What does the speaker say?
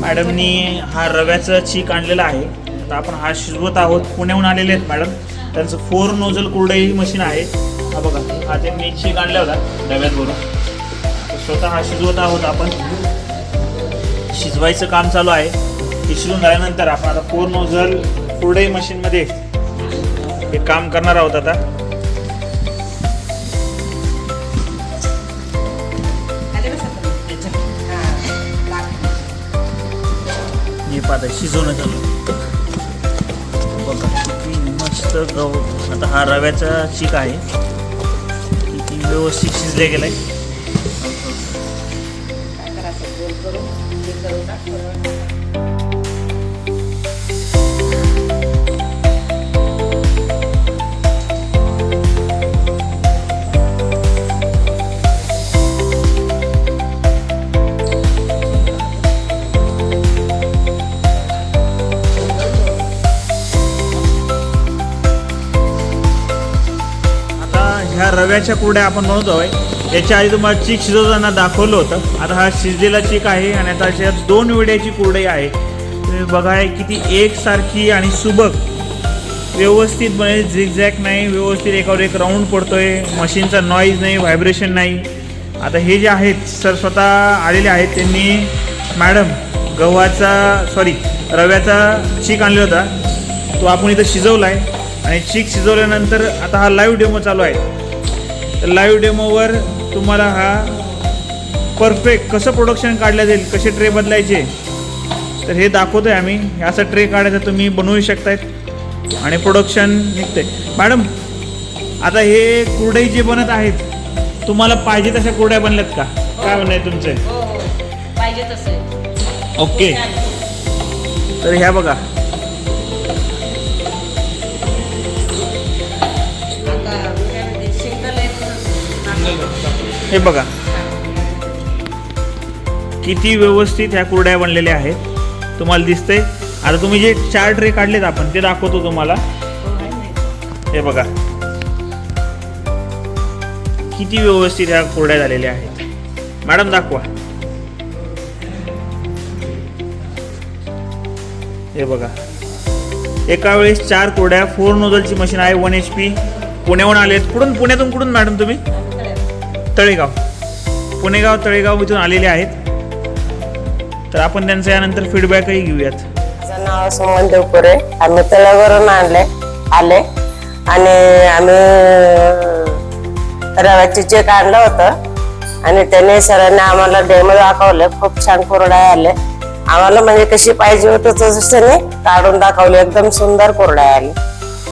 मॅडमनी हा रव्याचा चीक आणलेला आहे. आता आपण हा शिजवत आहोत. पुण्याहून आलेले आहेत मॅडम. त्यांचं फोर नोजल कुरडई मशीन आहे. हा बघा हा त्यांनी चीक आणला होता रव्यात भरून स्वतः हा शिजवत आहोत आपण. शिजवायचं काम चालू आहे. हे शिजून झाल्यानंतर आपण आता फोर नोजल कुरडई मशीनमध्ये हे काम करणार आहोत आता. पाहता शिजवणं झालं. बघा किती मस्त गव आता हा रव्याचा शीक आहे. किती व्यवस्थित शिजले गेलं आहे ह्या रव्याच्या कुरड्या आपण बनवतो आहे याच्या आधी तुम्हाला चीक शिजवताना दाखवलं होतं. आता हा शिजलेला चीक आहे आणि आता अशा दोन विड्याची कुरडई आहे. तुम्ही बघा किती एकसारखी आणि सुबक. व्यवस्थित म्हणजे झिगझॅक नाही व्यवस्थित एकावर एक राऊंड पडतोय. मशीनचा नॉईज नाही व्हायब्रेशन नाही. आता हे जे आहेत सर स्वतः आलेले आहेत त्यांनी मॅडम गव्हाचा सॉरी रव्याचा चीक आणला होता. तो आपण इथं शिजवला आहे आणि चीक शिजवल्यानंतर आता हा लाईव्ह डेमो चालू आहे. लाईव्ह डेमोवर तुम्हाला हा परफेक्ट कसं प्रोडक्शन काढलं जाईल कसे ट्रे बदलायचे तर हे दाखवतोय आम्ही. हे असं ट्रे काढायचं तुम्ही बनवू शकतायत आणि प्रोडक्शन निघतंय. मॅडम आता हे कुरडई जे बनत आहेत तुम्हाला पाहिजे तशा कुरड्या बनल्यात का? काय म्हणणं आहे तुमचं? हो हो पाहिजे तसं. ओके तर ह्या बघा. हे बघा. किती व्यवस्थित ह्या कुरड्या बनलेल्या आहेत. तुम्हाला दिसतंय. आता तुम्ही जे चार ट्रे काढलेत आपण ते दाखवतो तुम्हाला. हे बघा. किती व्यवस्थित ह्या कुरड्या झालेल्या आहेत. मॅडम दाखवा. हे बघा. एका वेळेस चार कुरड्या फोर नोझलची मशीन आहे वन एच पी पुण्याहून आलेत. कुठून पुण्यातून कुठून मॅडम तुम्ही? तळेगाव. पुणेगाव तळेगाव इथून आलेले आहेत. तर आपण त्यांचा यानंतर फीडबॅकही घेऊयात. माझं नाव सुमन देवपुरे. आम्ही तळावरून आणले आले. आणि आम्ही रव्याचे चेक आणलं होतं. आणि त्याने सरांनी आम्हाला डेमो दाखवले. खूप छान कोरड्या आले आम्हाला म्हणजे कशी पाहिजे होतं तसं त्याने काढून दाखवले. एकदम सुंदर कोरड्या आली